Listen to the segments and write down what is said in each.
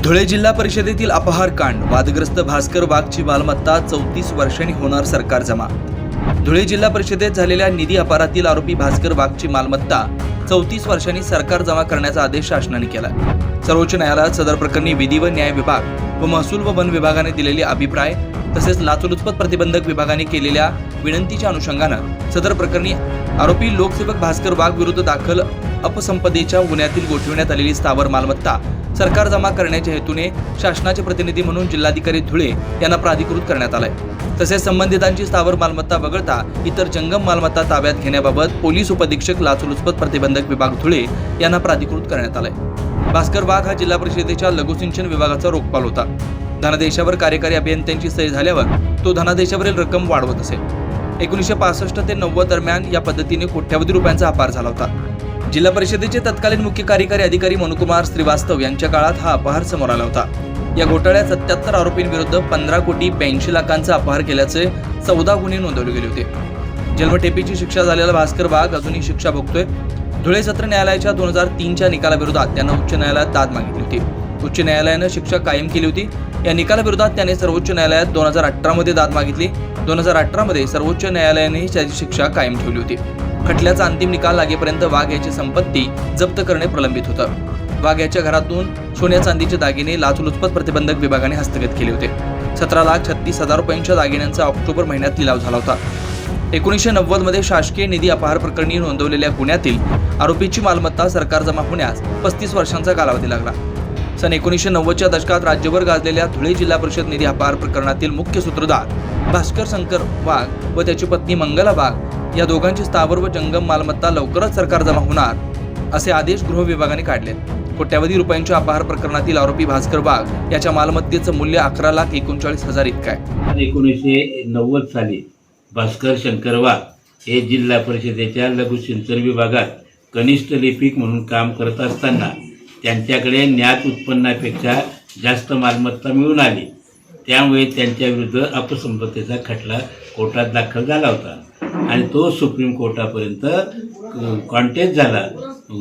धुळे जिल्हा परिषदेतील अपहार कांड. वादग्रस्त भास्कर वाघची मालमत्ता चौतीस वर्षांनी होणार सरकार जमा. धुळे जिल्हा परिषदेत झालेल्या निधी अपहारातील आरोपी भास्कर वाघची मालमत्ता चौतीस वर्षांनी सरकार जमा करण्याचा आदेश शासनाने केला. सर्वोच्च न्यायालयात सदर प्रकरणी विधी व न्याय विभाग व महसूल व वन विभागाने दिलेले अभिप्राय तसेच लाचलुचपत प्रतिबंधक विभागाने केलेल्या विनंतीच्या अनुषंगानं सदर प्रकरणी आरोपी लोकसेवक भास्कर वाघ विरुद्ध दाखल अपसंपदेच्या गुन्ह्यातील गोठविण्यात आलेली स्थावर मालमत्ता सरकार जमा करण्याच्या हेतूने शासनाचे प्रतिनिधी म्हणून जिल्हाधिकारी धुळे यांना प्राधिकृत करण्यात आलाय. तसेच संबंधितांची स्थावर मालमत्ता वगळता इतर जंगम मालमत्ता ताब्यात घेण्याबाबत पोलीस उपधीक्षक लाचलुचपत प्रतिबंधक विभाग धुळे यांना प्राधिकृत करण्यात आलाय. भास्कर वाघ हा जिल्हा परिषदेच्या लघुसिंचन विभागाचा रोखपाल होता. धनादेशावर कार्यकारी अभियंत्यांची सही झाल्यावर तो धनादेशावरील रक्कम वाढवत असे. एकोणीसशे पासष्ट ते नव्वद दरम्यान या पद्धतीने कोट्यावधी रुपयांचा अपार झाला होता. जिल्हा परिषदेचे तत्कालीन मुख्य कार्यकारी अधिकारी मनुकुमार श्रीवास्तव यांच्या काळात हा अपहार समोर आला होता. या घोटाळ्यात सत्याहत्तर आरोपींविरुद्ध पंधरा कोटी ब्याऐंशी लाखांचा अपहार केल्याचे चौदा गुन्हे नोंदवले गेले होते. जन्मठेपीची शिक्षा झालेला भास्कर वाघ अजूनही शिक्षा भोगतोय. धुळे सत्र न्यायालयाच्या दोन हजार तीनच्या निकालाविरोधात त्यांना उच्च न्यायालयात दाद मागितली होती. उच्च न्यायालयानं शिक्षा कायम केली होती. या निकालाविरोधात त्याने सर्वोच्च न्यायालयात दोन हजार अठरामध्ये दाद मागितली. दोन हजार अठरामध्ये सर्वोच्च न्यायालयाने त्याची शिक्षा कायम ठेवली होती. खटल्याचा अंतिम निकाल लागेपर्यंत वाघ याची संपत्ती जप्त करणे प्रलंबित होतं. वाघ याच्या घरातून सोन्या चांदीचे दागिने लाचलुचपत प्रतिबंधक विभागाने हस्तगत केले होते. सतरा लाख छत्तीस हजार रुपयांच्या दागिन्यांचा ऑक्टोबर महिन्यात लिलाव झाला होता. एकोणीसशे नव्वदमध्ये शासकीय निधी अपहार प्रकरणी नोंदवलेल्या गुन्ह्यातील आरोपीची मालमत्ता सरकार जमा होण्यास पस्तीस वर्षांचा कालावधी लागला. सन एकोणीसशे नव्वदच्या दशकात राज्यभर गाजलेल्या धुळे जिल्हा परिषद निधी अपहार प्रकरणातील मुख्य सूत्रधार भास्कर शंकर वाघ व त्याची पत्नी मंगला वाघ या दोघांची स्थावर व जंगम मालमत्ता लवकरच सरकार जमा होणार असे आदेश गृह विभागाने काढले. कोट्यावधी रुपयांच्या अपहार प्रकरणातील आरोपी भास्कर वाघ याच्या मालमत्तेचं मूल्य अकरा लाख एकोणचाळीस हजार इतकं आहे. एकोणीसशे नव्वद साली भास्कर शंकर वाघ हे जिल्हा परिषदेच्या लघु सिंचन विभागात कनिष्ठ लिपिक म्हणून काम करत असताना त्यांच्याकडे ज्ञात उत्पन्नापेक्षा जास्त मालमत्ता मिळून आली. त्यामुळे त्यांच्या विरुद्ध अपसंपत्तीचा खटला कोर्टात दाखल झाला होता. आणि तो सुप्रीम कोर्टापर्यंत कॉन्टेस्ट झाला.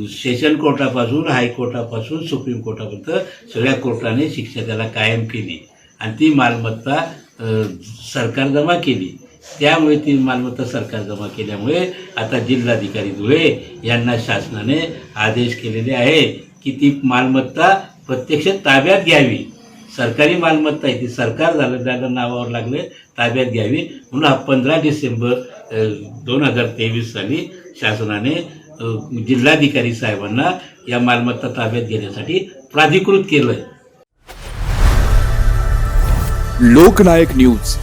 सेशन कोर्टापासून हायकोर्टापासून सुप्रीम कोर्टापर्यंत सगळ्या कोर्टाने शिक्षा त्याला कायम केली. आणि ती मालमत्ता सरकार जमा केली. त्यामुळे ती मालमत्ता सरकार जमा केल्यामुळे आता जिल्हाधिकारी धुळे यांना शासनाने आदेश केलेले आहे. की ती मालमत्ता प्रत्यक्ष ताब्यात घ्यावी? सरकारी मालमत्ता आहे ती सरकार झालं त्याला नावावर लागले ताब्यात घ्यावी. म्हणून हा पंधरा डिसेंबर दोन हजार तेवीस साली शासनाने जिल्हाधिकारी साहेबांना या मालमत्ता ताब्यात घेण्यासाठी प्राधिकृत केलं लोकनायक न्यूज.